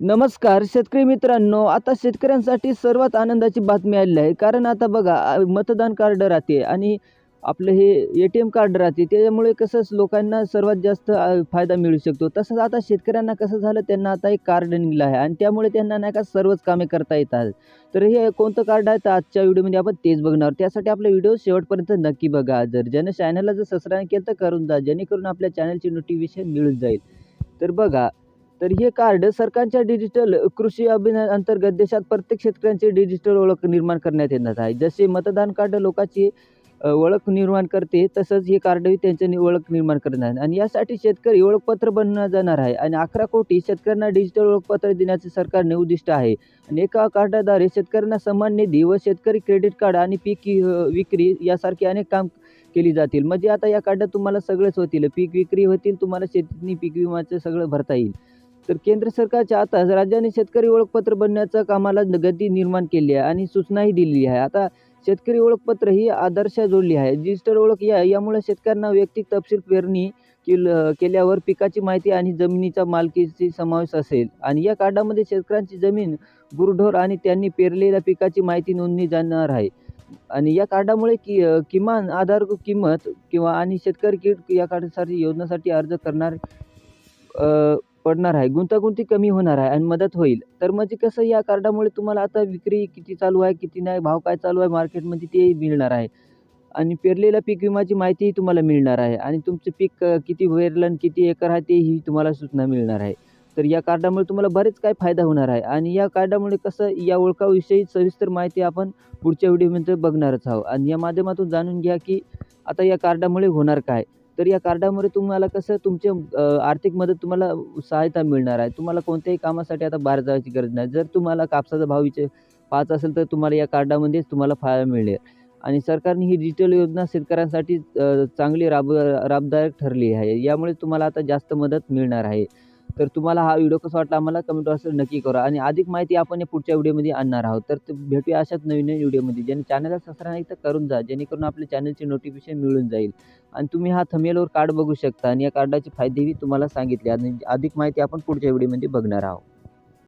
नमस्कार शेतकरी मित्रांनो आता शेतकऱ्यांसाठी सर्वात आनंदाची बातमी आलेली आहे. कारण आता बघा मतदान कार्ड राहते आणि आपलं हे ए टी एम कार्ड राहते. त्याच्यामुळे कसंच लोकांना सर्वात जास्त फायदा मिळू शकतो. तसंच आता शेतकऱ्यांना कसं झालं त्यांना आता एक कार्ड निघलं आहे. आणि त्यामुळे त्यांना नाही का सर्वच कामे करता येतात. तर हे कोणतं कार्ड आहे? तर आजच्या व्हिडिओमध्ये आपण तेच बघणार त्यासाठी आपला व्हिडिओ शेवटपर्यंत नक्की बघा. जर ज्यानं चॅनलला जर सबस्क्राईब केलं तर करून जा जेणेकरून आपल्या चॅनलची नोटिफिकेशन मिळून जाईल. तर बघा तर हे कार्ड सरकारच्या डिजिटल कृषी अभियान अंतर्गत देशात प्रत्येक शेतकऱ्यांची डिजिटल ओळख निर्माण करण्यात येणार आहे. जसे मतदान कार्ड लोकांची ओळख निर्माण करते तसंच हे कार्डही त्यांच्या ओळख निर्माण करणार आहे. आणि यासाठी शेतकरी ओळखपत्र बनवलं जाणार आहे. आणि अकरा कोटी शेतकऱ्यांना डिजिटल ओळखपत्र देण्याचे सरकारने उद्दिष्ट आहे. आणि एका कार्डाद्वारे शेतकऱ्यांना सन्मान निधी व शेतकरी क्रेडिट कार्ड आणि पीक विक्री यासारखे अनेक काम केली जातील. म्हणजे आता या कार्डात तुम्हाला सगळंच होतील. पीक विक्री होतील तुम्हाला शेतीनी पीक विमाचं सगळं भरता येईल. तर केंद्र सरकारच्या आता राज्याने शेतकरी ओळखपत्र बनण्याच्या कामाला गती निर्माण केली आहे आणि सूचनाही दिलेली आहे. आता शेतकरी ओळखपत्र ही आदर्श जोडली आहे. डिजिटल ओळख या यामुळे शेतकऱ्यांना वैयक्तिक तपशील पेरणी केल केल्यावर पिकाची माहिती आणि जमिनीच्या मालकीची समावेश असेल. आणि या कार्डामध्ये शेतकऱ्यांची जमीन गुरढोर आणि त्यांनी पेरलेल्या पिकाची माहिती नोंदणी जाणार आहे. आणि या कार्डामुळे कि किमान आधार किंमत किंवा आणि शेतकरी किट या कार्डासाठी योजनासाठी अर्ज करणार पडणार आहे गुंतागुंती कमी होणार आहे आणि मदत होईल. तर म्हणजे कसं या कार्डामुळे तुम्हाला आता विक्री किती चालू आहे किती नाही भाव काय चालू आहे मार्केटमध्ये तेही मिळणार आहे. आणि पेरलेल्या पीक विमाची माहितीही तुम्हाला मिळणार आहे आणि तुमचं पीक किती पेरलं आणि किती एकर आहे तेही तुम्हाला सूचना मिळणार आहे. तर या कार्डामुळे तुम्हाला बरेच काय फायदा होणार आहे आणि या कार्डामुळे कसं या ओळखाविषयी सविस्तर माहिती आपण पुढच्या व्हिडिओमध्ये बघणारच आहोत. आणि या माध्यमातून जाणून घ्या की आता या कार्डामुळे होणार काय. तर या कार्डामुळे तुम्हाला कसं तुमचे आर्थिक मदत तुम्हाला सहायता मिळणार आहे. तुम्हाला कोणत्याही कामासाठी आता बाहेर जायची गरज नाही. जर तुम्हाला कापसाचा भाव विचार पाच असेल तर तुम्हाला या कार्डामध्येच तुम्हाला फायदा मिळेल. आणि सरकारने ही डिजिटल योजना शेतकऱ्यांसाठी चांगली राब राबदायक ठरली आहे. यामुळे तुम्हाला आता जास्त मदत मिळणार आहे. तर तुम्हाला हा व्हिडिओ कसा वाटला आम्हाला कमेंट बॉक्सवर नक्की करा. आणि अधिक माहिती आपण या पुढच्या व्हिडिओमध्ये आणणार आहोत. तर भेटूया अशाच नवीन नवीन व्हिडिओमध्ये ज्याने चॅनलला सबस्क्राईब नाही तर करून जा. जेणेकरून आपल्या चॅनलची नोटिफिकेशन मिळून जाईल. आणि तुम्ही हा थमेलवर कार्ड बघू शकता. आणि या कार्डाचे फायदेही तुम्हाला सांगितले. आणि अधिक माहिती आपण पुढच्या व्हिडिओमध्ये बघणार आहोत.